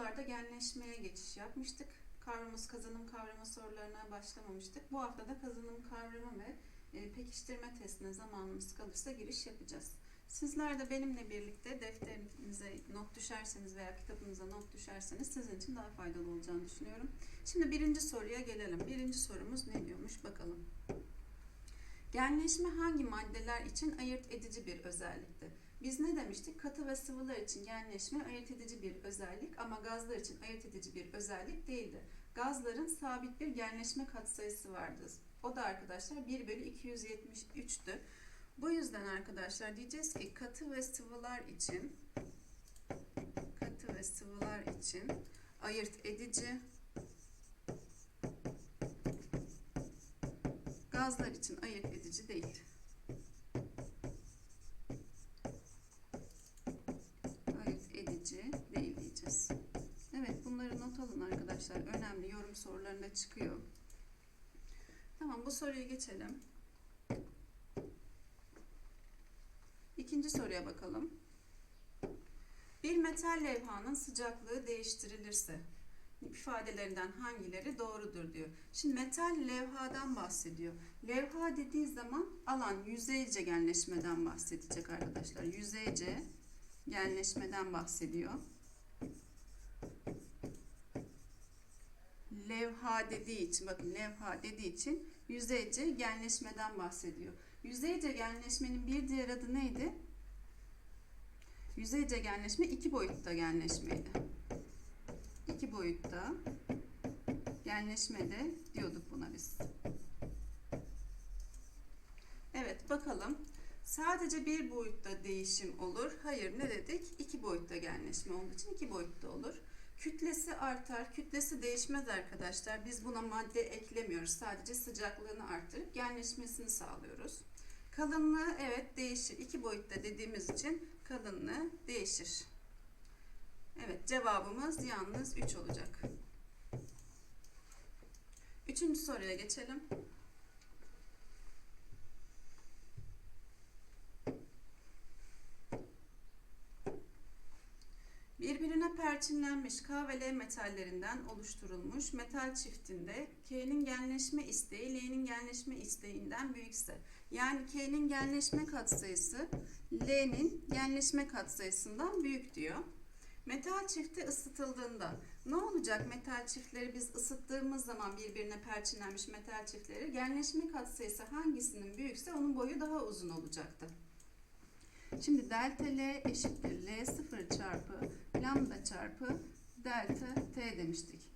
sorularda genleşmeye geçiş yapmıştık. Kavramız kazanım kavramı sorularına başlamamıştık. Bu hafta da kazanım kavramı ve e, pekiştirme testine zamanımız kalırsa giriş yapacağız. Sizler de benimle birlikte defterinize not düşerseniz veya kitabınıza not düşerseniz sizin için daha faydalı olacağını düşünüyorum. Şimdi birinci soruya gelelim. Birinci sorumuz ne diyormuş bakalım. Genleşme hangi maddeler için ayırt edici bir özellikti? Biz ne demiştik? Katı ve sıvılar için genleşme ayırt edici bir özellik ama gazlar için ayırt edici bir özellik değildi. Gazların sabit bir genleşme katsayısı vardı. O da arkadaşlar 1 bölü 273'tü. Bu yüzden arkadaşlar diyeceğiz ki katı ve sıvılar için katı ve sıvılar için ayırt edici gazlar için ayırt edici değil. Not alın arkadaşlar. Önemli yorum sorularında çıkıyor. Tamam bu soruyu geçelim. İkinci soruya bakalım. Bir metal levhanın sıcaklığı değiştirilirse ifadelerinden hangileri doğrudur diyor. Şimdi metal levhadan bahsediyor. Levha dediği zaman alan yüzeyce genleşmeden bahsedecek arkadaşlar. Yüzeyce genleşmeden bahsediyor. Levha dediği için bakın levha dediği için yüzeyce genleşmeden bahsediyor. Yüzeyce genleşmenin bir diğer adı neydi? Yüzeyce genleşme iki boyutta genleşmeydi. İki boyutta genleşmede diyorduk buna biz. Evet bakalım. Sadece bir boyutta değişim olur. Hayır ne dedik? İki boyutta genleşme olduğu için iki boyutta olur. Kütlesi artar. Kütlesi değişmez arkadaşlar. Biz buna madde eklemiyoruz. Sadece sıcaklığını artırıp genleşmesini sağlıyoruz. Kalınlığı evet değişir. İki boyutta dediğimiz için kalınlığı değişir. Evet cevabımız yalnız 3 olacak. Üçüncü soruya geçelim. Birbirine perçinlenmiş K ve L metallerinden oluşturulmuş metal çiftinde K'nin genleşme isteği L'nin genleşme isteğinden büyükse yani K'nin genleşme katsayısı L'nin genleşme katsayısından büyük diyor. Metal çifti ısıtıldığında ne olacak metal çiftleri biz ısıttığımız zaman birbirine perçinlenmiş metal çiftleri genleşme katsayısı hangisinin büyükse onun boyu daha uzun olacaktı. Şimdi delta L eşittir L0 çarpı lambda çarpı delta T demiştik.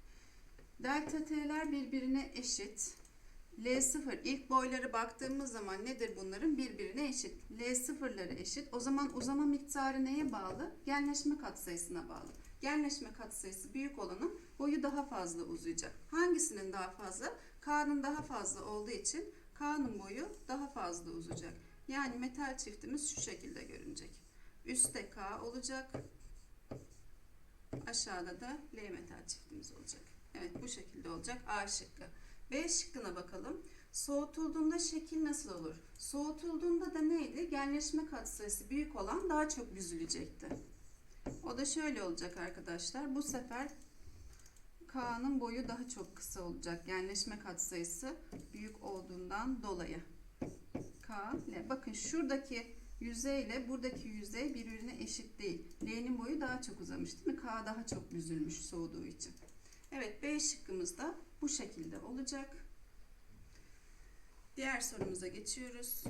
Delta T'ler birbirine eşit. L0 ilk boyları baktığımız zaman nedir bunların? Birbirine eşit. L0'ları eşit. O zaman uzama miktarı neye bağlı? Genleşme katsayısına bağlı. Genleşme katsayısı büyük olanın boyu daha fazla uzayacak. Hangisinin daha fazla? K'nın daha fazla olduğu için K'nın boyu daha fazla uzayacak. Yani metal çiftimiz şu şekilde görünecek. Üstte K olacak. Aşağıda da L metal çiftimiz olacak. Evet bu şekilde olacak. A şıkkı. B şıkkına bakalım. Soğutulduğunda şekil nasıl olur? Soğutulduğunda da neydi? Genleşme katsayısı büyük olan daha çok büzülecekti. O da şöyle olacak arkadaşlar. Bu sefer K'nın boyu daha çok kısa olacak. Genleşme katsayısı büyük olduğundan dolayı. K, L. Bakın şuradaki yüzeyle buradaki yüzey birbirine eşit değil. L'nin boyu daha çok uzamış değil mi? K daha çok büzülmüş soğuduğu için. Evet B şıkkımız da bu şekilde olacak. Diğer sorumuza geçiyoruz.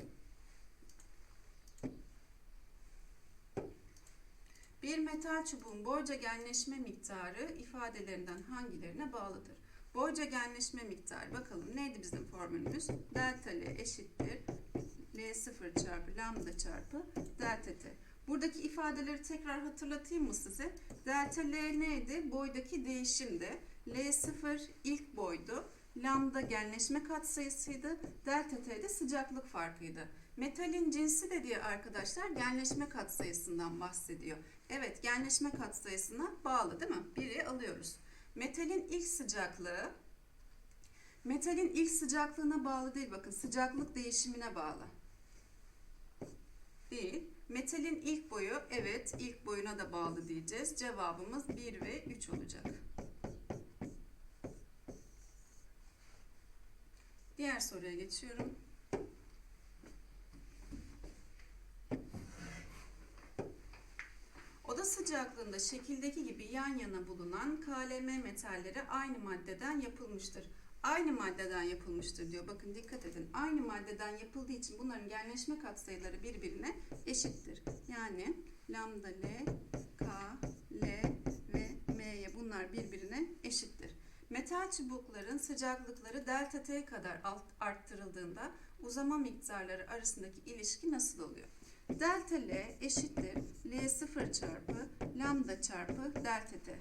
Bir metal çubuğun boyca genleşme miktarı ifadelerinden hangilerine bağlıdır? Boyca genleşme miktarı bakalım neydi bizim formülümüz? Delta L eşittir L0 çarpı lambda çarpı delta T. Buradaki ifadeleri tekrar hatırlatayım mı size? Delta L neydi? Boydaki değişimdi. L0 ilk boydu. Lambda genleşme katsayısıydı. Delta T de sıcaklık farkıydı. Metalin cinsi de diye arkadaşlar genleşme katsayısından bahsediyor. Evet genleşme katsayısına bağlı değil mi? Biri alıyoruz. Metalin ilk sıcaklığı metalin ilk sıcaklığına bağlı değil bakın sıcaklık değişimine bağlı değil. Metalin ilk boyu evet ilk boyuna da bağlı diyeceğiz. Cevabımız 1 ve 3 olacak. Diğer soruya geçiyorum. Oda sıcaklığında şekildeki gibi yan yana bulunan KLM metalleri aynı maddeden yapılmıştır. Aynı maddeden yapılmıştır diyor. Bakın dikkat edin. Aynı maddeden yapıldığı için bunların genleşme katsayıları birbirine eşittir. Yani lambda L, K, L ve M'ye bunlar birbirine eşittir. Metal çubukların sıcaklıkları delta T kadar alt- arttırıldığında uzama miktarları arasındaki ilişki nasıl oluyor? Delta L eşittir L0 çarpı lambda çarpı delta T.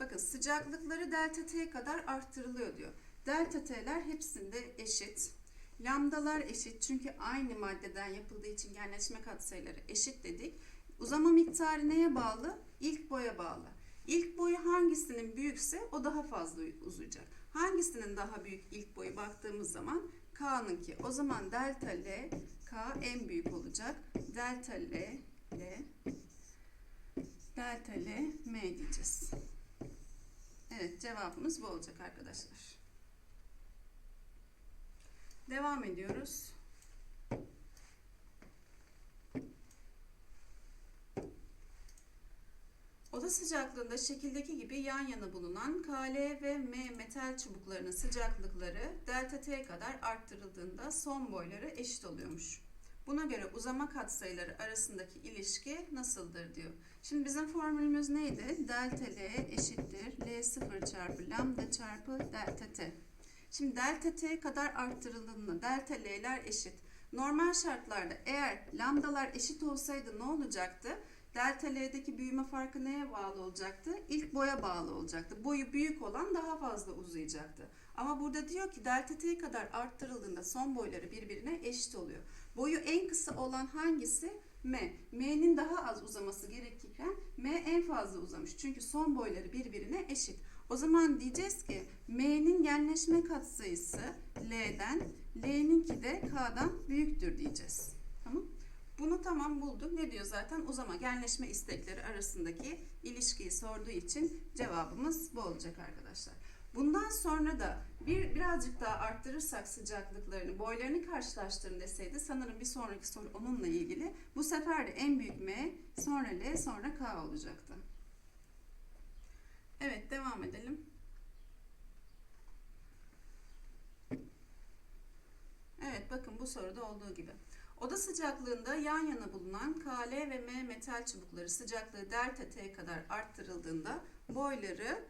Bakın sıcaklıkları delta T kadar arttırılıyor diyor. Delta T'ler hepsinde eşit. Lambdalar eşit çünkü aynı maddeden yapıldığı için genleşme katsayıları eşit dedik. Uzama miktarı neye bağlı? İlk boya bağlı. İlk boyu hangisinin büyükse o daha fazla uzayacak. Hangisinin daha büyük ilk boyu baktığımız zaman K'nınki. O zaman delta L, K en büyük olacak. Delta L, L, delta L, M diyeceğiz. Evet cevabımız bu olacak arkadaşlar. Devam ediyoruz. Oda sıcaklığında şekildeki gibi yan yana bulunan Kl ve M metal çubuklarının sıcaklıkları delta T kadar arttırıldığında son boyları eşit oluyormuş. Buna göre uzama katsayıları arasındaki ilişki nasıldır diyor. Şimdi bizim formülümüz neydi? Delta L eşittir L0 çarpı lambda çarpı delta T. Şimdi delta T kadar arttırıldığında delta L'ler eşit. Normal şartlarda eğer lambdalar eşit olsaydı ne olacaktı? Delta L'deki büyüme farkı neye bağlı olacaktı? İlk boya bağlı olacaktı. Boyu büyük olan daha fazla uzayacaktı. Ama burada diyor ki delta T kadar arttırıldığında son boyları birbirine eşit oluyor. Boyu en kısa olan hangisi? M. M'nin daha az uzaması gerekirken M en fazla uzamış. Çünkü son boyları birbirine eşit. O zaman diyeceğiz ki M'nin genleşme katsayısı L'den, L'ninki de K'dan büyüktür diyeceğiz. Tamam bunu tamam bulduk. Ne diyor zaten? Uzama genleşme istekleri arasındaki ilişkiyi sorduğu için cevabımız bu olacak arkadaşlar. Bundan sonra da bir birazcık daha arttırırsak sıcaklıklarını, boylarını karşılaştırın deseydi sanırım bir sonraki soru onunla ilgili. Bu sefer de en büyük M, sonra L, sonra K olacaktı. Evet devam edelim. Evet bakın bu soruda olduğu gibi. Oda sıcaklığında yan yana bulunan Kl ve M metal çubukları sıcaklığı delta T kadar arttırıldığında boyları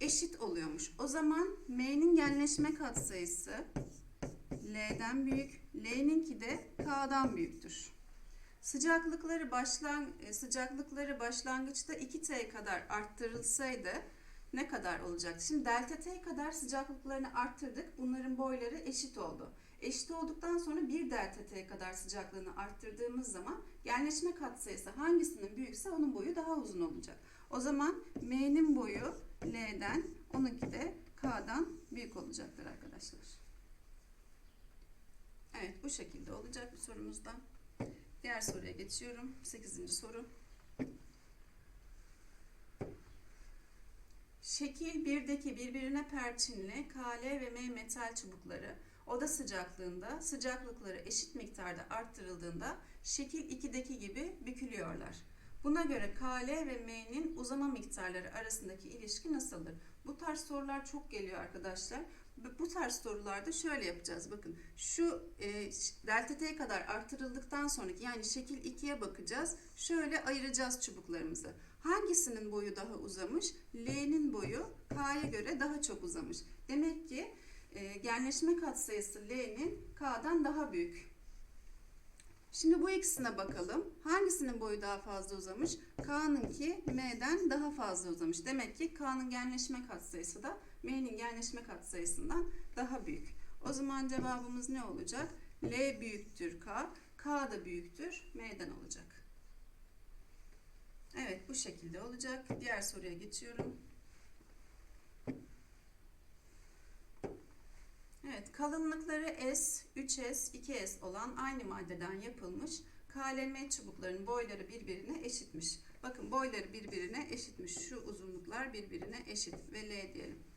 eşit oluyormuş. O zaman M'nin genleşme katsayısı L'den büyük, L'ninki de K'dan büyüktür. Sıcaklıkları başlan e, sıcaklıkları başlangıçta 2T kadar arttırılsaydı ne kadar olacaktı? Şimdi delta T kadar sıcaklıklarını arttırdık. Bunların boyları eşit oldu. Eşit olduktan sonra bir delta T kadar sıcaklığını arttırdığımız zaman genleşme katsayısı hangisinin büyükse onun boyu daha uzun olacak. O zaman M'nin boyu L'den, onunki de K'dan büyük olacaktır arkadaşlar. Evet bu şekilde olacak bu sorumuzda. Diğer soruya geçiyorum. 8. soru. Şekil 1'deki birbirine perçinli Kl ve M metal çubukları oda sıcaklığında sıcaklıkları eşit miktarda arttırıldığında şekil 2'deki gibi bükülüyorlar. Buna göre Kl ve M'nin uzama miktarları arasındaki ilişki nasıldır? Bu tarz sorular çok geliyor arkadaşlar. Bu tarz sorularda şöyle yapacağız. Bakın şu e, delta t kadar artırıldıktan sonraki yani şekil 2'ye bakacağız. Şöyle ayıracağız çubuklarımızı. Hangisinin boyu daha uzamış? L'nin boyu K'ya göre daha çok uzamış. Demek ki e, genleşme katsayısı L'nin K'dan daha büyük. Şimdi bu ikisine bakalım. Hangisinin boyu daha fazla uzamış? K'nınki M'den daha fazla uzamış. Demek ki K'nın genleşme katsayısı da M'nin genleşme katsayısından daha büyük. O zaman cevabımız ne olacak? L büyüktür K, K da büyüktür M'den olacak. Evet bu şekilde olacak. Diğer soruya geçiyorum. Evet kalınlıkları S, 3S, 2S olan aynı maddeden yapılmış KLM çubuklarının boyları birbirine eşitmiş. Bakın boyları birbirine eşitmiş. Şu uzunluklar birbirine eşit ve L diyelim.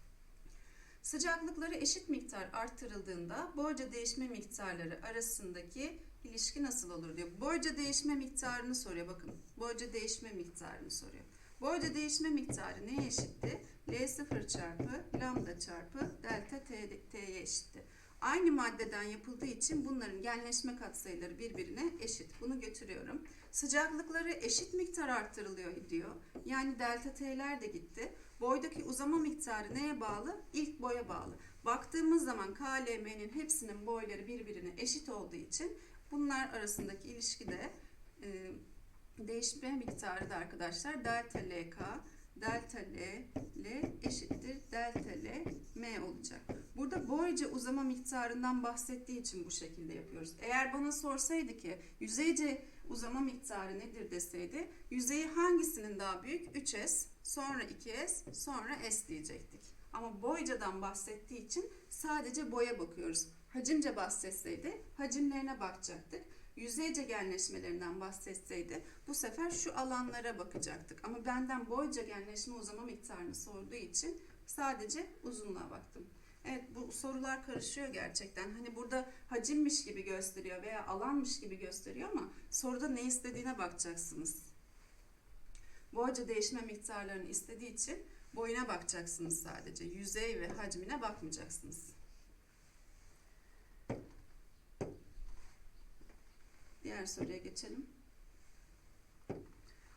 Sıcaklıkları eşit miktar arttırıldığında boyca değişme miktarları arasındaki ilişki nasıl olur diyor. Boyca değişme miktarını soruyor bakın. Boyca değişme miktarını soruyor. Boyca değişme miktarı neye eşitti? L0 çarpı lambda çarpı delta t'ye eşitti. Aynı maddeden yapıldığı için bunların genleşme katsayıları birbirine eşit. Bunu götürüyorum. Sıcaklıkları eşit miktar arttırılıyor diyor. Yani delta t'ler de gitti. Boydaki uzama miktarı neye bağlı? İlk boya bağlı. Baktığımız zaman KLM'nin hepsinin boyları birbirine eşit olduğu için bunlar arasındaki ilişki de e, değişme miktarı da arkadaşlar delta LK delta L L eşittir delta L M olacak. Burada boyca uzama miktarından bahsettiği için bu şekilde yapıyoruz. Eğer bana sorsaydı ki yüzeyce uzama miktarı nedir deseydi yüzeyi hangisinin daha büyük? 3S, sonra 2S, sonra S diyecektik. Ama boycadan bahsettiği için sadece boya bakıyoruz. Hacimce bahsetseydi hacimlerine bakacaktık. Yüzeyce genleşmelerinden bahsetseydi bu sefer şu alanlara bakacaktık. Ama benden boyca genleşme uzama miktarını sorduğu için sadece uzunluğa baktım. Evet bu sorular karışıyor gerçekten. Hani burada hacimmiş gibi gösteriyor veya alanmış gibi gösteriyor ama soruda ne istediğine bakacaksınız. Boyca değişme miktarlarını istediği için boyuna bakacaksınız sadece. Yüzey ve hacmine bakmayacaksınız. Diğer soruya geçelim.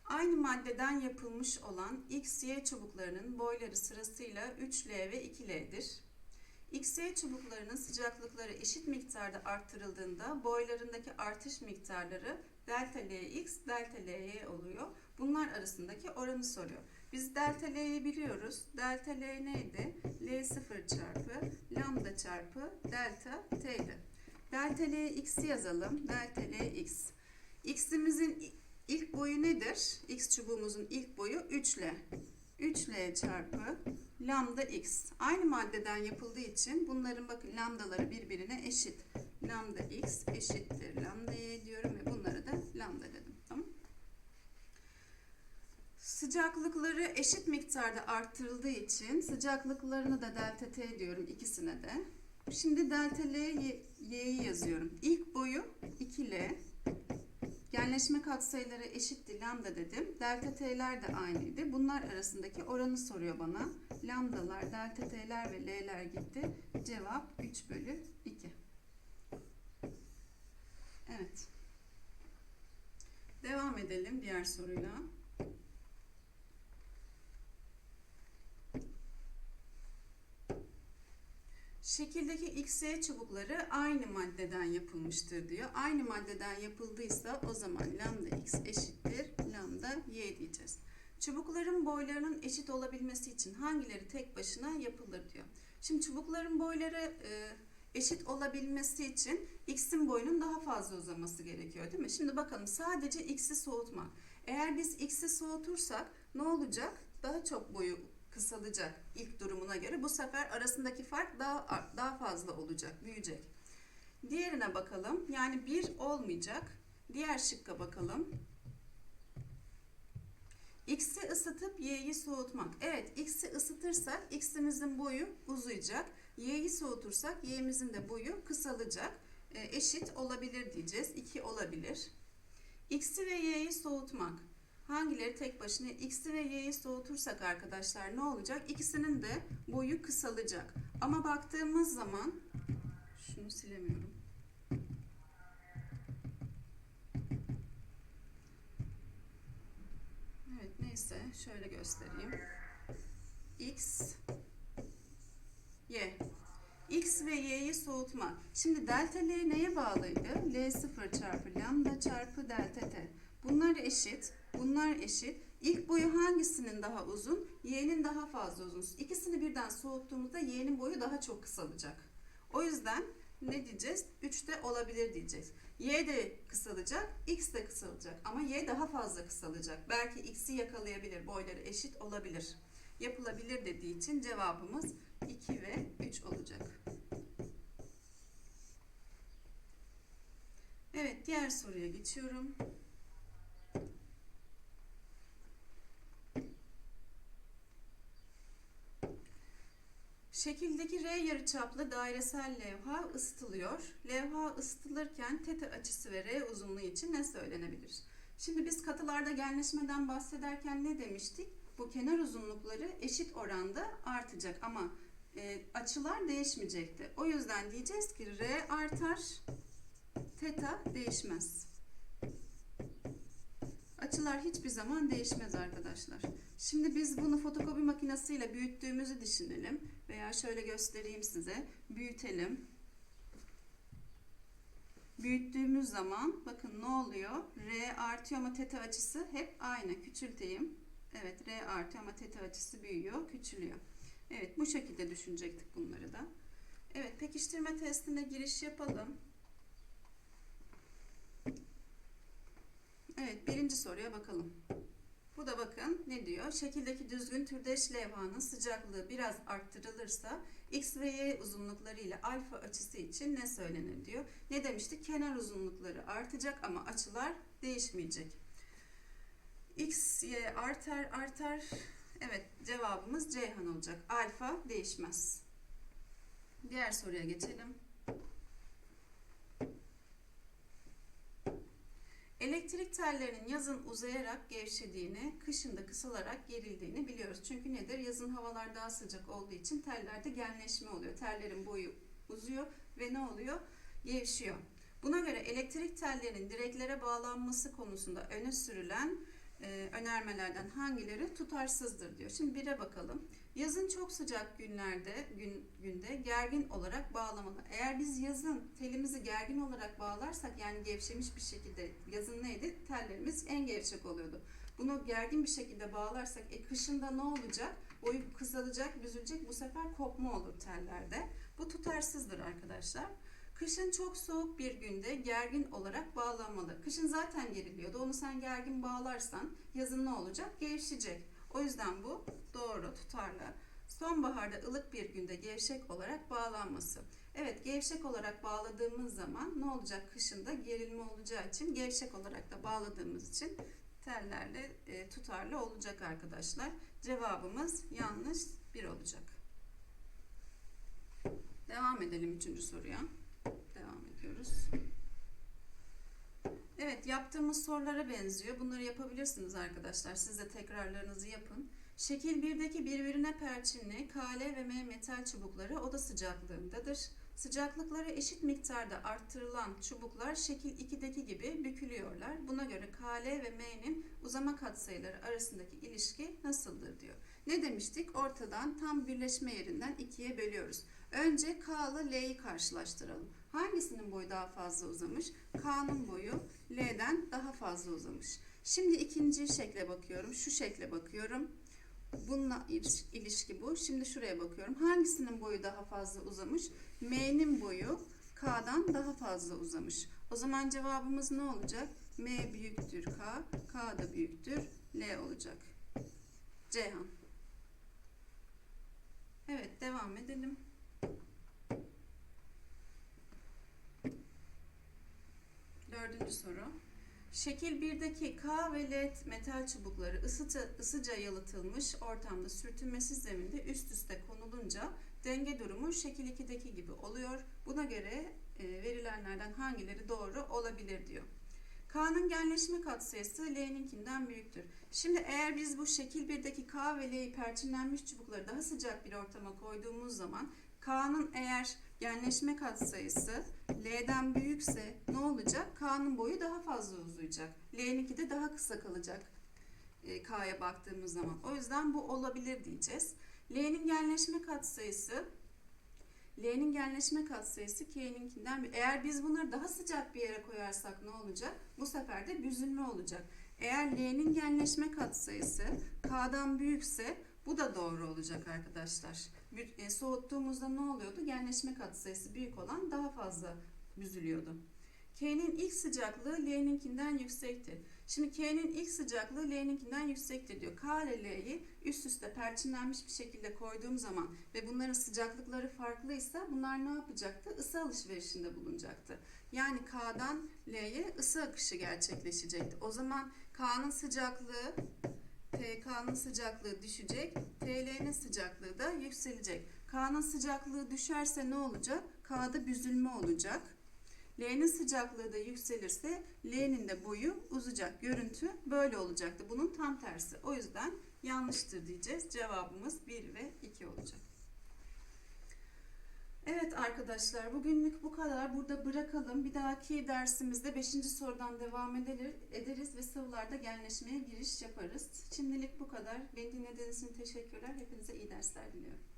Aynı maddeden yapılmış olan X, Y çubuklarının boyları sırasıyla 3L ve 2L'dir. X, Y çubuklarının sıcaklıkları eşit miktarda arttırıldığında boylarındaki artış miktarları delta Lx, delta Ly oluyor. Bunlar arasındaki oranı soruyor. Biz delta L'yi biliyoruz. Delta L neydi? L0 çarpı lambda çarpı delta T'ydi. Delta Lx'i yazalım. Delta Lx. X'imizin ilk boyu nedir? X çubuğumuzun ilk boyu 3L. 3L çarpı lambda x. Aynı maddeden yapıldığı için bunların bakın lambdaları birbirine eşit. Lambda x eşittir lambda y diyorum ve bunları da lambda dedim. Tamam Sıcaklıkları eşit miktarda arttırıldığı için sıcaklıklarını da delta t diyorum ikisine de. Şimdi delta L y'yi yazıyorum. İlk boyu 2L. Genleşme katsayıları eşitti lambda dedim. Delta t'ler de aynıydı. Bunlar arasındaki oranı soruyor bana. Lambdalar, delta t'ler ve l'ler gitti. Cevap 3 bölü 2. Evet. Devam edelim diğer soruyla. Şekildeki XY çubukları aynı maddeden yapılmıştır diyor. Aynı maddeden yapıldıysa o zaman lambda x eşittir lambda y diyeceğiz. Çubukların boylarının eşit olabilmesi için hangileri tek başına yapılır diyor. Şimdi çubukların boyları e, eşit olabilmesi için x'in boyunun daha fazla uzaması gerekiyor değil mi? Şimdi bakalım sadece x'i soğutmak. Eğer biz x'i soğutursak ne olacak? Daha çok boyu kısalacak ilk durumuna göre. Bu sefer arasındaki fark daha daha fazla olacak, büyüyecek. Diğerine bakalım. Yani bir olmayacak. Diğer şıkka bakalım. X'i ısıtıp Y'yi soğutmak. Evet, X'i ısıtırsak X'imizin boyu uzayacak. Y'yi soğutursak Y'imizin de boyu kısalacak. E, eşit olabilir diyeceğiz. 2 olabilir. X'i ve Y'yi soğutmak. Hangileri tek başına x'i ve y'yi soğutursak arkadaşlar ne olacak? İkisinin de boyu kısalacak. Ama baktığımız zaman şunu silemiyorum. Evet neyse şöyle göstereyim. x y X ve Y'yi soğutma. Şimdi delta L neye bağlıydı? L0 çarpı lambda çarpı delta T. Bunlar eşit. Bunlar eşit. İlk boyu hangisinin daha uzun? Y'nin daha fazla uzun. İkisini birden soğuttuğumuzda Y'nin boyu daha çok kısalacak. O yüzden ne diyeceğiz? 3'te olabilir diyeceğiz. Y de kısalacak, X de kısalacak. Ama Y daha fazla kısalacak. Belki X'i yakalayabilir, boyları eşit olabilir. Yapılabilir dediği için cevabımız 2 ve 3 olacak. Evet, diğer soruya geçiyorum. Şekildeki R yarıçaplı dairesel levha ısıtılıyor. Levha ısıtılırken teta açısı ve R uzunluğu için ne söylenebilir? Şimdi biz katılarda genleşmeden bahsederken ne demiştik? Bu kenar uzunlukları eşit oranda artacak ama e, açılar değişmeyecekti. O yüzden diyeceğiz ki R artar, teta değişmez. Açılar hiçbir zaman değişmez arkadaşlar. Şimdi biz bunu fotokopi makinesiyle büyüttüğümüzü düşünelim. Veya şöyle göstereyim size. Büyütelim. Büyüttüğümüz zaman bakın ne oluyor? R artıyor ama teta açısı hep aynı. Küçülteyim. Evet R artıyor ama teta açısı büyüyor, küçülüyor. Evet bu şekilde düşünecektik bunları da. Evet pekiştirme testine giriş yapalım. Evet birinci soruya bakalım. Bu da bakın ne diyor? Şekildeki düzgün türdeş levhanın sıcaklığı biraz arttırılırsa x ve y uzunlukları ile alfa açısı için ne söylenir diyor. Ne demiştik? Kenar uzunlukları artacak ama açılar değişmeyecek. x, y artar artar. Evet cevabımız Ceyhan olacak. Alfa değişmez. Diğer soruya geçelim. Elektrik tellerinin yazın uzayarak gevşediğini, kışın da kısılarak gerildiğini biliyoruz. Çünkü nedir? Yazın havalar daha sıcak olduğu için tellerde genleşme oluyor. Tellerin boyu uzuyor ve ne oluyor? Gevşiyor. Buna göre elektrik tellerinin direklere bağlanması konusunda öne sürülen e, önermelerden hangileri tutarsızdır diyor. Şimdi bire bakalım. Yazın çok sıcak günlerde gün, günde gergin olarak bağlamalı. Eğer biz yazın telimizi gergin olarak bağlarsak yani gevşemiş bir şekilde yazın neydi? Tellerimiz en gevşek oluyordu. Bunu gergin bir şekilde bağlarsak e kışında ne olacak? Boyu kısalacak, büzülecek. Bu sefer kopma olur tellerde. Bu tutarsızdır arkadaşlar. Kışın çok soğuk bir günde gergin olarak bağlanmalı. Kışın zaten geriliyordu. Onu sen gergin bağlarsan yazın ne olacak? Gevşecek. O yüzden bu doğru, tutarlı. Sonbaharda ılık bir günde gevşek olarak bağlanması. Evet, gevşek olarak bağladığımız zaman ne olacak? Kışında gerilme olacağı için gevşek olarak da bağladığımız için tellerle e, tutarlı olacak arkadaşlar. Cevabımız yanlış bir olacak. Devam edelim üçüncü soruya. Devam ediyoruz. Evet yaptığımız sorulara benziyor. Bunları yapabilirsiniz arkadaşlar. Siz de tekrarlarınızı yapın. Şekil 1'deki birbirine perçinli KL ve M metal çubukları oda sıcaklığındadır. Sıcaklıkları eşit miktarda arttırılan çubuklar şekil 2'deki gibi bükülüyorlar. Buna göre KL ve M'nin uzama katsayıları arasındaki ilişki nasıldır diyor. Ne demiştik? Ortadan tam birleşme yerinden ikiye bölüyoruz. Önce K ile L'yi karşılaştıralım. Hangisinin boyu daha fazla uzamış? K'nın boyu L'den daha fazla uzamış. Şimdi ikinci şekle bakıyorum. Şu şekle bakıyorum. Bununla ilişki bu. Şimdi şuraya bakıyorum. Hangisinin boyu daha fazla uzamış? M'nin boyu K'dan daha fazla uzamış. O zaman cevabımız ne olacak? M büyüktür K, K da büyüktür L olacak. Ceyhan. Evet devam edelim. Dördüncü soru. Şekil 1'deki K ve L metal çubukları ısıca, ısıca yalıtılmış ortamda sürtünmesiz zeminde üst üste konulunca denge durumu şekil 2'deki gibi oluyor. Buna göre e, verilenlerden hangileri doğru olabilir diyor. K'nın genleşme katsayısı L'ninkinden büyüktür. Şimdi eğer biz bu şekil 1'deki K ve L'yi perçinlenmiş çubukları daha sıcak bir ortama koyduğumuz zaman K'nın eğer genleşme katsayısı L'den büyükse ne olacak? K'nın boyu daha fazla uzayacak. L'ninki de daha kısa kalacak. E, K'ya baktığımız zaman. O yüzden bu olabilir diyeceğiz. L'nin genleşme katsayısı L'nin genleşme katsayısı K'ninkinden eğer biz bunları daha sıcak bir yere koyarsak ne olacak? Bu sefer de büzülme olacak. Eğer L'nin genleşme katsayısı K'dan büyükse bu da doğru olacak arkadaşlar. E, soğuttuğumuzda ne oluyordu? Genleşme katsayısı büyük olan daha fazla büzülüyordu. K'nin ilk sıcaklığı L'ninkinden yüksektir. Şimdi K'nin ilk sıcaklığı L'ninkinden yüksektir diyor. K ile L'yi üst üste perçinlenmiş bir şekilde koyduğum zaman ve bunların sıcaklıkları farklıysa bunlar ne yapacaktı? Isı alışverişinde bulunacaktı. Yani K'dan L'ye ısı akışı gerçekleşecekti. O zaman K'nın sıcaklığı TK'nın sıcaklığı düşecek. TL'nin sıcaklığı da yükselecek. K'nın sıcaklığı düşerse ne olacak? K'da büzülme olacak. L'nin sıcaklığı da yükselirse L'nin de boyu uzayacak. Görüntü böyle olacaktı. Bunun tam tersi. O yüzden yanlıştır diyeceğiz. Cevabımız 1 ve 2 olacak. Evet arkadaşlar bugünlük bu kadar. Burada bırakalım. Bir dahaki dersimizde 5. sorudan devam edelir, ederiz ve sıvılarda genleşmeye giriş yaparız. Şimdilik bu kadar. Beni dinlediğiniz için teşekkürler. Hepinize iyi dersler diliyorum.